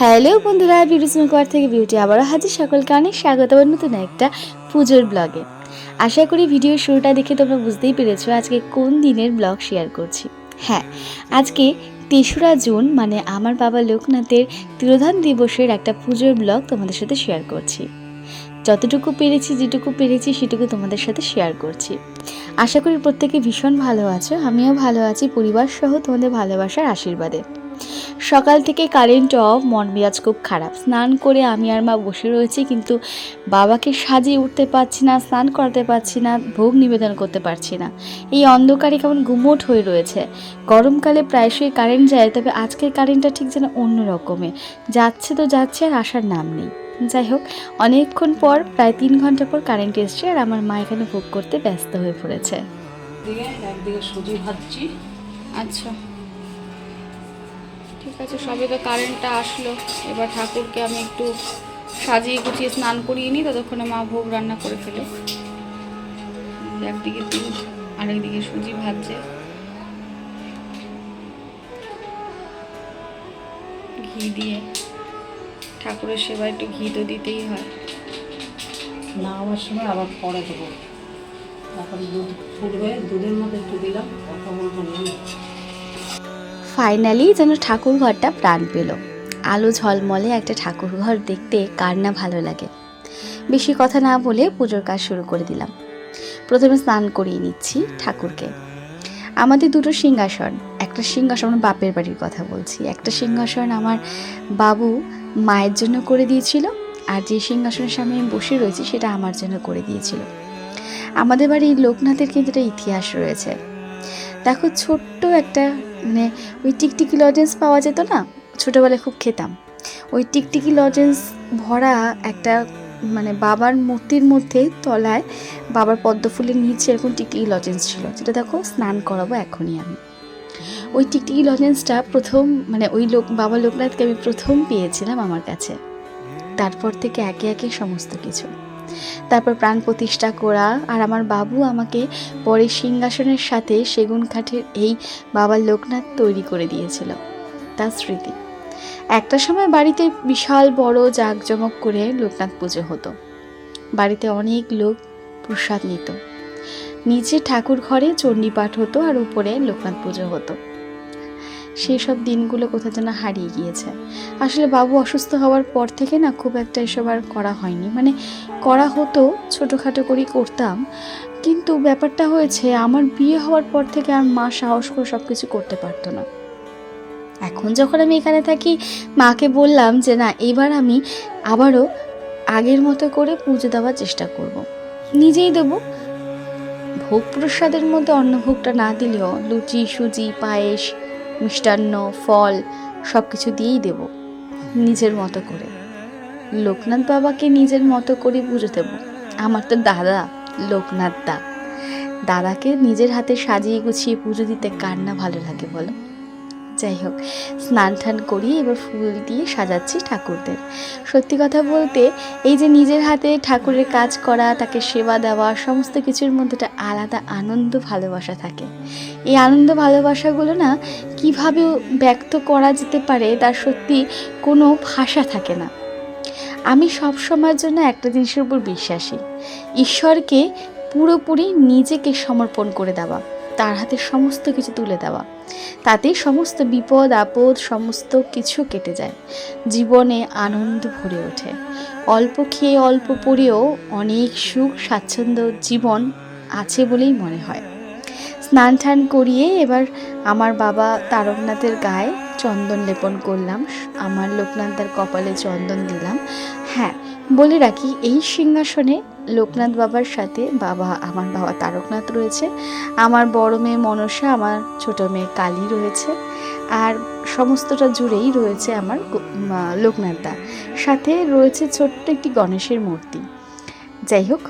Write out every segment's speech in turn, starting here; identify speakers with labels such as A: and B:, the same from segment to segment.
A: Hello বন্ধুরা beauty স্মেকওয়ার থেকে beauty আবারও হাজির। সকলকে অনেক স্বাগত নতুন একটা পুজোর ব্লগে। আশা করি ভিডিওর শুরুটা দেখে তোমরা বুঝতেই পেরেছ আজকে কোন দিনের ব্লগ শেয়ার করছি। হ্যাঁ আজকে তেসরা জুন মানে আমার বাবা লোকনাথের তিরোধান দিবসের একটা পুজোর ব্লগ তোমাদের সাথে শেয়ার করছি। যতটুকু পেরেছি, যেটুকু পেরেছি, সেটুকু তোমাদের সাথে শেয়ার করছি। আশা করি প্রত্যেকে ভীষণ ভালো আছো, আমিও ভালো আছি পরিবার সহ তোমাদের ভালোবাসার আশীর্বাদে। সকাল থেকে কারেন্ট অফ মন মেজাজ খুব খারাপ। স্নান করে আমি আর মা বসে রয়েছি কিন্তু বাবাকে সাজিয়ে উঠতে পারছি না স্নান করাতে পারছি না ভোগ নিবেদন করতে পারছি না। এই অন্ধকারে কেমন গুমোট হয়ে রয়েছে। গরমকালে প্রায়শই কারেন্ট যায় তবে আজকের কারেন্টটা ঠিক যেন অন্য রকমের যাচ্ছে তো যাচ্ছে আর আসার নাম নেই। যাই হোক অনেকক্ষণ পর প্রায় তিন ঘণ্টা পর কারেন্ট এসছে আর আমার মা এখানে ভোগ করতে ব্যস্ত হয়ে পড়েছে।
B: একদিকে সুজি ভাজছি।
C: আচ্ছা। ঠিক আছে সবে তো কারেন্টটা আসলো। এবার ঠাকুরকে আমি একটু সাজিয়ে গুছিয়ে স্নান করিয়ে নিই, ততক্ষণে মা ভোগ রান্না করে ফেলো। একদিকে দুধ, আরেকদিকে সুজি ভাজছে। ঘি দিয়ে ঠাকুরের সেবা একটু ঘি তো দিতেই হয়।
B: না আমার সময় আবার পরে দেবো। এখন দুধ ফুটবে, দুধের মধ্যে একটু দিলাম, কথা বলব না।
A: ফাইনালি যেন ঠাকুর ঘরটা প্রাণ পেল। আলো ঝলমলে একটা ঠাকুর ঘর দেখতে কার না ভালো লাগে। বেশি কথা না বলে পুজোর কাজ শুরু করে দিলাম। প্রথমে স্নান করিয়ে নিচ্ছি ঠাকুরকে। আমাদের দুটো সিংহাসন, একটা সিংহাসন আমার বাপের বাড়ির কথা বলছি, একটা সিংহাসন আমার বাবু মায়ের জন্য করে দিয়েছিল, আর যে সিংহাসনের সামনে আমি বসে রয়েছি সেটা আমার জন্য করে দিয়েছিল। আমাদের বাড়ির লোকনাথের কিন্তু একটা ইতিহাস রয়েছে। দেখো, ছোট্ট একটা মানে ওই টিকটিকি লজেন্স পাওয়া যেত না? ছোটোবেলায় খুব খেতাম। ওই টিকটিকি লজেন্স ভরা একটা মানে বাবার মূর্তির মধ্যে, তলায় বাবার পদ্মফুলের নিচে এরকম টিকটিকি লজেন্স ছিল। যেটা দেখো, স্নান করাবো এখনই আমি। ওই টিকটিকি লজেন্সটা প্রথম মানে ওই লোক, বাবা লোকনাথকে আমি প্রথম পেয়েছিলাম আমার কাছে। তারপর থেকে একে একে সমস্ত কিছু। তারপর প্রাণ প্রতিষ্ঠা করা। আর আমার বাবু আমাকে পরে সিংহাসনের সাথে সেগুন কাঠের এই বাবার লোকনাথ তৈরি করে দিয়েছিল, তার স্মৃতি। একটা সময় বাড়িতে বিশাল বড় জাঁকজমক করে লোকনাথ পুজো হতো। বাড়িতে অনেক লোক প্রসাদ নিত। নিচে ঠাকুর ঘরে চণ্ডীপাঠ হতো আর উপরে লোকনাথ পুজো হতো। সেই সব দিনগুলো কোথাও যেন হারিয়ে গিয়েছে। আসলে বাবু অসুস্থ হওয়ার পর থেকে না খুব একটা এসব আর করা হয়নি। মানে করা হতো, ছোটোখাটো করেই করতাম। কিন্তু ব্যাপারটা হয়েছে, আমার বিয়ে হওয়ার পর থেকে আর মা সাহস করে সব কিছু করতে পারতো না। এখন যখন আমি এখানে থাকি, মাকে বললাম যে, না, এবার আমি আবারও আগের মতো করে পুজো দেওয়ার চেষ্টা করব। নিজেই দেবো। ভোগ প্রসাদের মধ্যে অন্নভোগটা না দিলেও লুচি, সুজি, পায়েস মিষ্টান্ন, ফল সব কিছু দিয়েই দেব। নিজের মতো করে। লোকনাথ বাবাকে নিজের মতো করে পুজো দেবো। আমার তো দাদা লোকনাথ দা। দাদাকে নিজের হাতে সাজিয়ে গুছিয়ে পুজো দিতে কার না ভালো লাগে বলো? যাই হোক, স্নান টান করিয়ে এবার ফুল দিয়ে সাজাচ্ছি ঠাকুরদের। সত্যি কথা বলতে, এই যে নিজের হাতে ঠাকুরের কাজ করা, তাকে সেবা দেওয়া, সমস্ত কিছুর মধ্যে একটা আলাদা আনন্দ ভালোবাসা থাকে। এই আনন্দ ভালোবাসাগুলো না কীভাবে ব্যক্ত করা যেতে পারে, তার সত্যি কোনো ভাষা থাকে না। আমি সব সময়ের জন্য একটা জিনিসের উপর বিশ্বাসী। ঈশ্বরকে পুরোপুরি নিজেকে সমর্পণ করে দেওয়া। তার হাতে সমস্ত কিছু তুলে দেওয়া। তাতে সমস্ত বিপদ, আপদ, সমস্ত কিছু কেটে যায়। জীবনে আনন্দ ভরে ওঠে। অল্প খেয়ে অল্প পরেও অনেক সুখ, স্বাচ্ছন্দ্য জীবন আছে বলেই মনে হয়। স্নান টান করিয়ে এবার আমার বাবা তারকনাথের গায়ে চন্দন লেপন করলাম। আমার লোকনাথদার কপালে চন্দন দিলাম। হ্যাঁ বলে রাখি এই সিংহাসনে লোকনাথ বাবার সাথে বাবা আমার বাবা তারকনাথ রয়েছে। আমার বড় মেয়ে মনসা আমার ছোট মেয়ে কালী রয়েছে। আর সমস্তটা জুড়েই রয়েছে আমার গো- মা, লোকনাথ দা। সাথে রয়েছে ছোট্ট একটি গণেশের মূর্তি। যাই হোক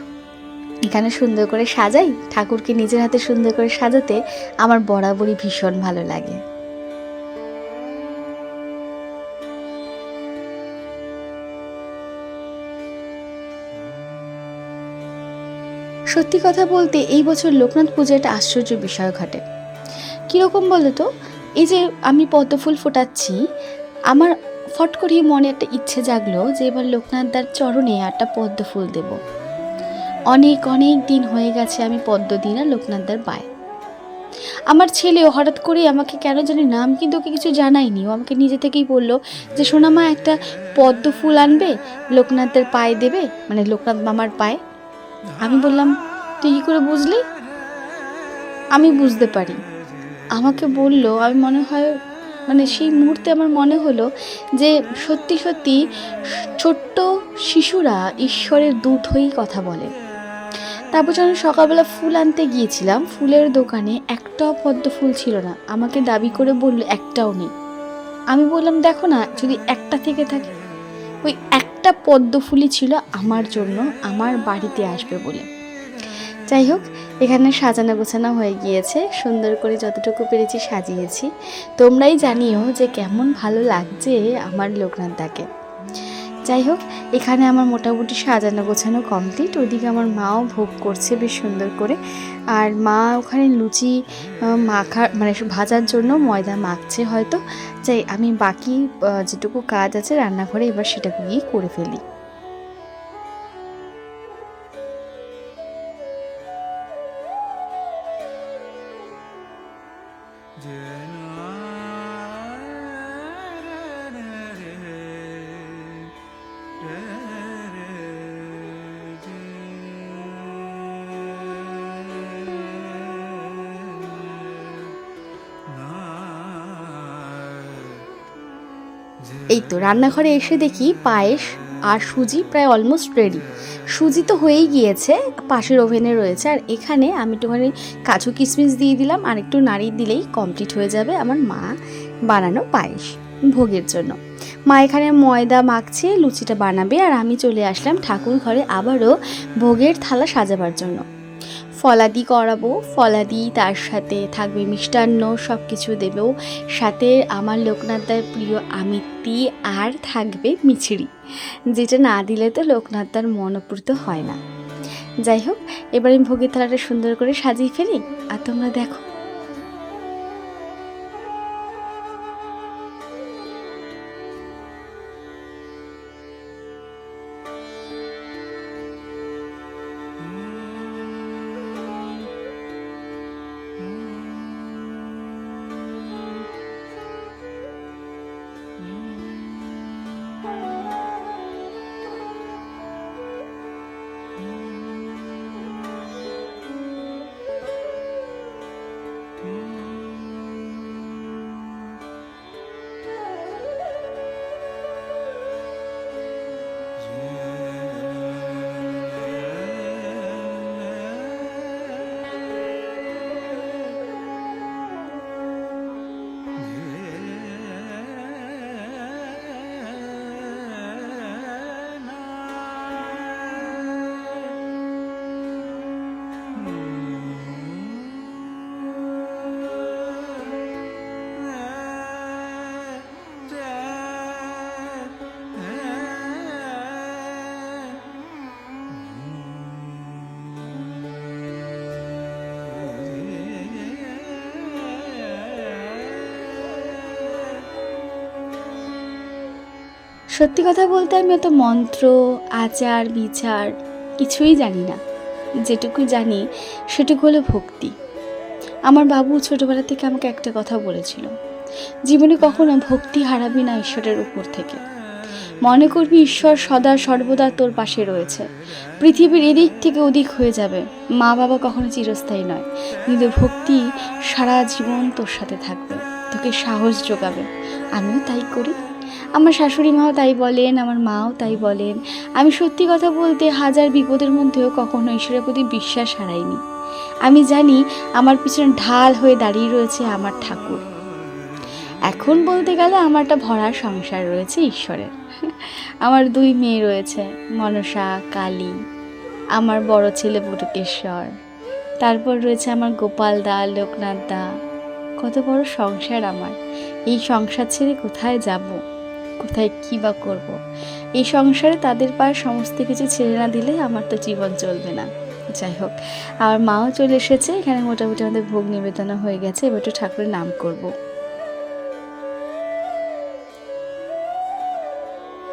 A: এখানে সুন্দর করে সাজাই। ঠাকুরকে নিজের হাতে সুন্দর করে সাজাতে আমার বরাবরই ভীষণ ভালো লাগে। সত্যি কথা বলতে এই বছর লোকনাথ পুজো একটা আশ্চর্য বিষয় ঘটে। কীরকম বলো তো? এই যে আমি পদ্ম ফুল ফোটাচ্ছি, আমার ফট করেই মনে একটা ইচ্ছে জাগলো যে এবার লোকনাথদার চরণে একটা পদ্ম ফুল দেব। অনেক অনেক দিন হয়ে গেছে আমি পদ্ম দিই না লোকনাথদার পায়ে। আমার ছেলেও হঠাৎ করে আমাকে কেন জানি নাম কিন্তু ওকে কিছু জানায়নি। ও আমাকে নিজে থেকেই বলল যে, সোনামা, একটা পদ্ম ফুল আনবে লোকনাথের পায়ে দেবে? মানে লোকনাথ মামার পায়ে। আমি বললাম, তুই কী করে বুঝলি? আমি বুঝতে পারি। আমাকে বলল, আমি মনে হয় মানে সেই মুহূর্তে আমার মনে হলো যে সত্যি সত্যি ছোট্ট শিশুরা ঈশ্বরের দূত হয়েই কথা বলে। তারপর যখন সকালবেলা ফুল আনতে গিয়েছিলাম, ফুলের দোকানে একটাও পদ্ম ফুল ছিল না। আমাকে দাবি করে বলল, একটাও নেই। আমি বললাম, দেখো না, যদি একটা থেকে থাকে, ওই একটা পদ্মফুলি ছিল আমার জন্য, আমার বাড়িতে আসবে বলে। যাই হোক, এখানে সাজানো গোছানো হয়ে গিয়েছে। সুন্দর করে যতটুকু পেরেছি সাজিয়েছি। তোমরাই জানিও যে কেমন ভালো লাগছে আমার লোকনাথদাকে যাই হোক, এখানে আমার মোটামুটি সাজানো গোছানো কমপ্লিট ওদিকে আমার মাও ভোগ করছে বেশ সুন্দর করে। আর মা ওখানে লুচি মাখা মানে ভাজার জন্য ময়দা মাখছে হয়তো। যাই, আমি বাকি যেটুকু কাজ আছে রান্নাঘরে এবার সেটা গিয়েই করে ফেলি। এই তো রান্নাঘরে এসে দেখি পায়েস আর সুজি প্রায় অলমোস্ট রেডি সুজি তো হয়েই গিয়েছে, পাশের ওভেনে রয়েছে। আর এখানে আমি একটুখানি কাজু কিশমিশ দিয়ে দিলাম আর একটু নাড়িয়ে দিলেই কমপ্লিট হয়ে যাবে আমার মা বানানো পায়েস ভোগের জন্য। মা এখানে ময়দা মাখছে, লুচিটা বানাবে আর আমি চলে আসলাম ঠাকুর ঘরে আবারও ভোগের থালা সাজাবার জন্য। ফলাদি করাবো, ফলাদি তার সাথে থাকবে মিষ্টান্ন সব কিছু দেবেও সাথে আমার লোকনাথদার প্রিয় আমিত্তি আর থাকবে মিছড়ি যেটা না দিলে তো লোকনাথদার মনোপ্রীত হয় না। যাই হোক, এবার আমি ভোগের থালাটা সুন্দর করে সাজিয়ে ফেলি। আর তোমরা দেখো। সত্যি কথা বলতে আমি অত মন্ত্র, আচার, বিচার কিছুই জানি না। যেটুকু জানি, সেটুকু হলো ভক্তি। আমার বাবু ছোটবেলা থেকে আমাকে একটা কথা বলেছিল, জীবনে কখনো ভক্তি হারাবি না ঈশ্বরের উপর থেকে। মনে করবি ঈশ্বর সদা সর্বদা তোর পাশে রয়েছে। পৃথিবীর এদিক থেকে ওদিক হয়ে যাবে। মা বাবা কখনো চিরস্থায়ী নয়। কিন্তু ভক্তি সারা জীবন তোর সাথে থাকবে। তোকে সাহস যোগাবে। আমিও তাই করি। আমার শাশুড়ি মাও তাই বলেন, আমার মাও তাই বলেন। আমি সত্যি কথা বলতে হাজার বিপদের মধ্যেও কখনো ঈশ্বরের প্রতি বিশ্বাস হারাইনি। আমি জানি আমার পিছনে ঢাল হয়ে দাঁড়িয়ে রয়েছে আমার ঠাকুর। এখন বলতে গেলে আমার একটা ভরা সংসার রয়েছে ঈশ্বরের। আমার দুই মেয়ে রয়েছে, মনসা, কালী। আমার বড় ছেলে বটুকেশ্বর। তারপর রয়েছে আমার গোপাল দা, লোকনাথ দা। কত বড় সংসার আমার। এই সংসার ছেড়ে কোথায় যাব? কোথায় কী বা করব। এই সংসারে তাদের পায়ে সমস্ত কিছু ছেড়ে না দিলে আমার তো জীবন চলবে না যাই হোক আর মাও চলে এসেছে, এখানে মোটামুটি আমাদের ভোগ নিবেদন হয়ে গেছে, এবার একটু ঠাকুরের নাম করব।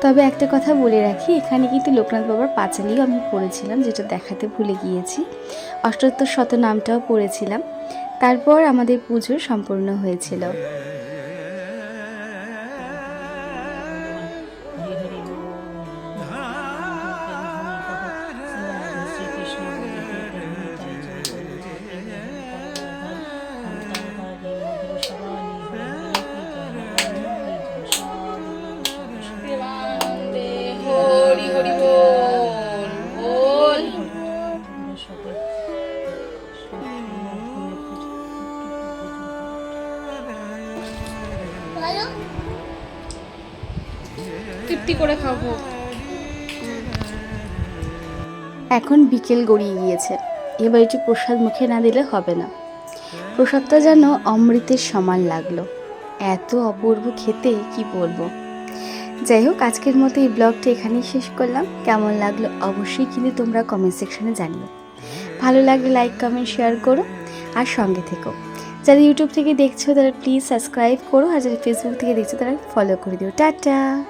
A: তবে একটা কথা বলে রাখি, এখানে কিন্তু লোকনাথ বাবার পাঁচালিও আমি পড়েছিলাম, যেটা দেখাতে ভুলে গিয়েছি অষ্টোত্তর শত নামটাও পড়েছিলাম তারপর আমাদের পুজো সম্পূর্ণ হয়েছিল
C: করে খাব।
A: এখন বিকেল গড়িয়ে গিয়েছে। এবার একটু প্রসাদ মুখে না দিলে হবে না। প্রসাদটা যেন অমৃতের সমান লাগল। এত অপূর্ব খেতে, কি বলব? যাই হোক, আজকের মতো এই ব্লগটা এখানেই শেষ করলাম। কেমন লাগল অবশ্যই কিন্তু তোমরা কমেন্ট সেকশনে জানিও। ভালো লাগলে লাইক কমেন্ট শেয়ার করো আর সঙ্গে থেকো। যারা ইউটিউব থেকে দেখছ তারা প্লিজ সাবস্ক্রাইব করো আর যারা ফেসবুক থেকে দেখছ তারা ফলো করে দিও। টাটা!